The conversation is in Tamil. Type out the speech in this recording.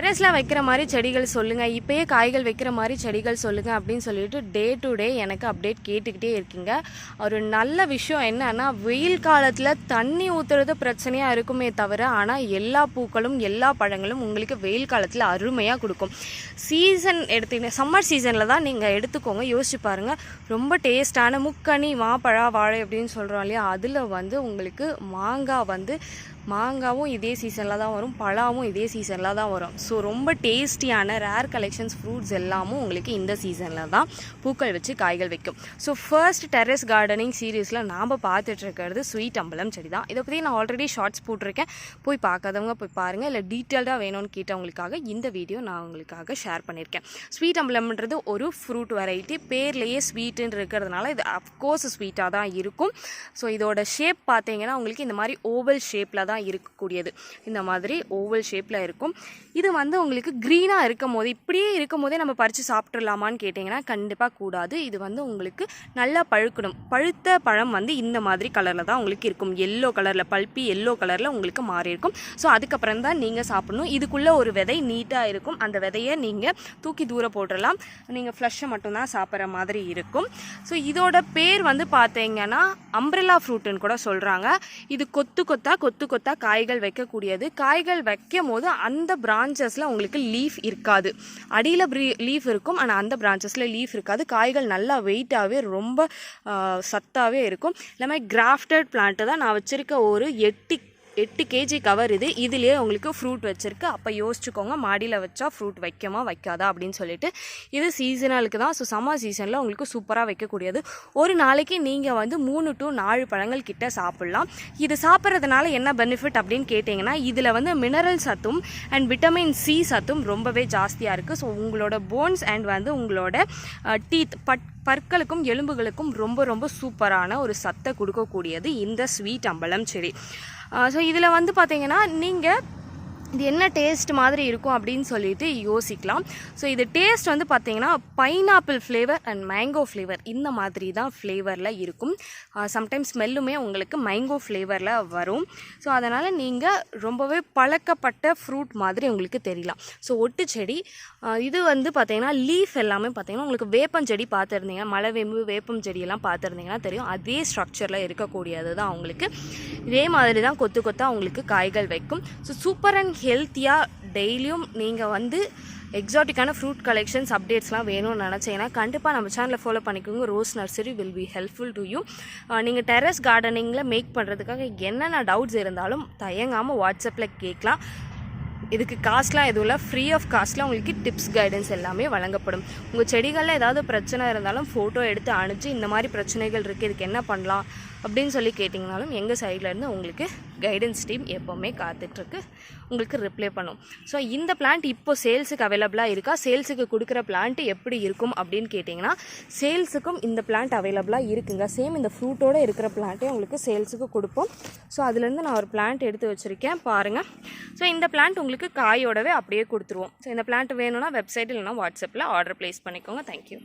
டெரஸில் வைக்கிற மாதிரி செடிகள் சொல்லுங்கள் இப்போயே காய்கள் வைக்கிற மாதிரி செடிகள் சொல்லுங்கள் அப்படின்னு சொல்லிட்டு டே டு டே எனக்கு அப்டேட் கேட்டுக்கிட்டே இருக்கீங்க. ஒரு நல்ல விஷயம் என்னன்னா வெயில் காலத்தில் தண்ணி ஊற்றுறது பிரச்சனையாக இருக்குமே தவிர ஆனால் எல்லா பூக்களும் எல்லா பழங்களும் உங்களுக்கு வெயில் காலத்தில் அருமையாக கொடுக்கும். சீசன் எடுத்தீங்கன்னா சம்மர் சீசனில் தான் நீங்கள் எடுத்துக்கோங்க யோசிச்சு பாருங்கள் ரொம்ப டேஸ்டான முக்கனி மாப்பழா வாழை அப்படின்னு சொல்கிறோம் இல்லையா அதில் வந்து உங்களுக்கு மாங்காய் வந்து மாங்காவும் இதே சீசனில் தான் வரும் பழாவும் இதே சீசனில் தான் வரும். ஸோ ரொம்ப டேஸ்டியான ரேர் கலெக்ஷன்ஸ் ஃப்ரூட்ஸ் எல்லாமும் உங்களுக்கு இந்த சீசனில் தான் பூக்கள் வச்சு காய்கள் வைக்கும். ஸோ ஃபர்ஸ்ட் டெரஸ் கார்டனிங் சீரீஸில் நாம் பார்த்துட்ருக்கிறது ஸ்வீட் அம்பலம் செடி தான். இதை பற்றி நான் ஆல்ரெடி ஷார்ட்ஸ் போட்டிருக்கேன். போய் பார்க்காதவங்க போய் பாருங்கள் இல்லை டீட்டெயில்டாக வேணும்னு கேட்டவங்களுக்காக இந்த வீடியோ நான் உங்களுக்காக ஷேர் பண்ணியிருக்கேன். ஸ்வீட் அம்பலம்ன்றது ஒரு ஃப்ரூட் வெரைட்டி பேர்லேயே ஸ்வீட்டுன்னு இருக்கிறதுனால இது அஃப்கோர்ஸ் ஸ்வீட்டாக தான் இருக்கும். ஸோ இதோட ஷேப் பார்த்தீங்கன்னா உங்களுக்கு இந்த மாதிரி ஓவல் ஷேப்பில் தான் இருக்கக்கூடியது. இந்த மாதிரி ஓவல் ஷேப்பில் இருக்கும். இது வந்து உங்களுக்கு க்ரீனாக இருக்கும் போது இப்படியே இருக்கும் போதே நம்ம பறித்து சாப்பிட்றலாமான்னு கேட்டிங்கன்னா கண்டிப்பாக கூடாது. இது வந்து உங்களுக்கு நல்லா பழுக்கணும். பழுத்த பழம் வந்து இந்த மாதிரி கலரில் தான் உங்களுக்கு இருக்கும். எல்லோ கலரில் பல்பி எல்லோ கலரில் உங்களுக்கு மாறி இருக்கும். ஸோ அதுக்கப்புறம் தான் நீங்கள் சாப்பிடணும். இதுக்குள்ளே ஒரு விதை நீட்டாக இருக்கும். அந்த விதையை நீங்கள் தூக்கி தூரம் போட்டுடலாம் நீங்கள் ஃப்ளஷ்ஷை மட்டும்தான் சாப்பிட்ற மாதிரி இருக்கும். ஸோ இதோட பேர் வந்து பார்த்தீங்கன்னா அம்ப்ரெல்லா ஃப்ரூட்டுன்னு கூட சொல்கிறாங்க இது கொத்து கொத்தா கொத்து தான் காய்கள் வைக்கக்கூடியது. காய்கள் வைக்கும் போது அந்த பிரான்ச்சஸில் உங்களுக்கு லீஃப் இருக்காது. அடியில் லீஃப் இருக்கும் ஆனால் அந்த பிரான்ச்சஸில் லீஃப் இருக்காது. காய்கள் நல்லா வெயிட்டாகவே ரொம்ப சத்தாகவே இருக்கும். எல்லாமே கிராஃப்டட் பிளான்ட்டு தான் நான் வச்சுருக்க ஒரு எட்டி எட்டு கேஜி கவர் இது. இதுலேயே உங்களுக்கு ஃப்ரூட் வச்சுருக்கு. அப்போ யோசிச்சுக்கோங்க மாடியில் வச்சா ஃப்ரூட் வைக்கமா வைக்காதா அப்படின்னு சொல்லிட்டு. இது சீசனலுக்கு தான். ஸோ சம்மர் சீசனில் உங்களுக்கு சூப்பராக வைக்கக்கூடியது. ஒரு நாளைக்கு நீங்கள் வந்து மூணு டு நாலு பழங்கள் கிட்ட சாப்பிட்லாம். இது சாப்பிட்றதுனால என்ன பெனிஃபிட் அப்படின்னு கேட்டிங்கன்னா இதில் வந்து மினரல் சத்தும் அண்ட் விட்டமின் சி சத்தும் ரொம்பவே ஜாஸ்தியாக இருக்குது ஸோ உங்களோட போன்ஸ் அண்ட் வந்து உங்களோட டீத் பட் பற்களுக்கும் எலும்புகளுக்கும் ரொம்ப ரொம்ப சூப்பரான ஒரு சத்தை கொடுக்கக்கூடியது இந்த ஸ்வீட் அம்பலம் செடி. ஸோ இதில் வந்து பார்த்தீங்கன்னா நீங்கள் இது என்ன டேஸ்ட் மாதிரி இருக்கும் அப்படின்னு சொல்லிட்டு யோசிக்கலாம். ஸோ இது டேஸ்ட் வந்து பார்த்தீங்கன்னா pineapple flavour and mango flavour இந்த மாதிரி தான் ஃப்ளேவரில் இருக்கும். சம்டைம்ஸ் ஸ்மெல்லுமே உங்களுக்கு மேங்கோ ஃப்ளேவரில் வரும். ஸோ அதனால் நீங்கள் ரொம்பவே பழக்கப்பட்ட ஃப்ரூட் மாதிரி உங்களுக்கு தெரியலாம். ஸோ ஒட்டு செடி இது வந்து பார்த்தீங்கன்னா லீஃப் எல்லாமே பார்த்தீங்கன்னா உங்களுக்கு வேப்பம் செடி பார்த்துருந்தீங்க மழை வேம்பு வேப்பம் செடியெல்லாம் பார்த்துருந்தீங்கன்னா தெரியும். அதே ஸ்ட்ரக்சரில் இருக்கக்கூடியது தான் அவங்களுக்கு இதே மாதிரி தான் கொத்து கொத்தாக உங்களுக்கு காய்கள் வைக்கும். ஸோ சூப்பர் அண்ட் ஹெல்த்தியாக டெய்லியும் நீங்கள் வந்து எக்ஸாட்டிக்கான ஃப்ரூட் கலெக்ஷன்ஸ் அப்டேட்ஸ்லாம் வேணும்னு நினச்சிங்கன்னா கண்டிப்பாக நம்ம சேனலை ஃபாலோ பண்ணிக்கோங்க. Rose nursery will be helpful to you நீங்கள் டெரஸ் கார்டனிங்கில் மேக் பண்ணுறதுக்காக என்னென்ன டவுட்ஸ் இருந்தாலும் தயங்காமல் வாட்ஸ்அப்பில் கேட்கலாம். இதுக்கு காஸ்ட்லாம் எதுவும் இல்லை. ஃப்ரீ ஆஃப் காஸ்ட்டில் உங்களுக்கு டிப்ஸ் கைடன்ஸ் எல்லாமே வழங்கப்படும். உங்கள் செடிகளில் ஏதாவது பிரச்சனை இருந்தாலும் ஃபோட்டோ எடுத்து அனுப்பிச்சு இந்த மாதிரி பிரச்சனைகள் இருக்குது இதுக்கு என்ன பண்ணலாம்? அப்படின்னு சொல்லி கேட்டிங்கனாலும் எங்கள் சைட்லேருந்து உங்களுக்கு கைடன்ஸ் டீம் எப்போவுமே காத்துட்ருக்கு. உங்களுக்கு ரிப்ளை பண்ணும். ஸோ இந்த பிளான்ட் இப்போ சேல்ஸுக்கு அவைலபிளாக இருக்கா? சேல்ஸுக்கு கொடுக்குற பிளான்ட் எப்படி இருக்கும் அப்படின்னு கேட்டிங்கன்னா சேல்ஸுக்கும் இந்த பிளான்ட் அவைலபிளாக இருக்குங்க. சேம் இந்த ஃப்ரூட்டோடு இருக்கிற பிளான்ட்டே உங்களுக்கு சேல்ஸுக்கு கொடுப்போம். ஸோ அதுலேருந்து நான் ஒரு பிளான்ட் எடுத்து வச்சுருக்கேன். பாருங்கள் ஸோ இந்த பிளான்ட் உங்களுக்கு காயோடவே அப்படியே கொடுத்துருவோம். ஸோ இந்த பிளான்ட் வேணும்னா வெப்சைட் இல்லைனா வாட்ஸ்அப்பில் ஆர்டர் ப்ளேஸ் பண்ணிக்கோங்க. தேங்க்யூ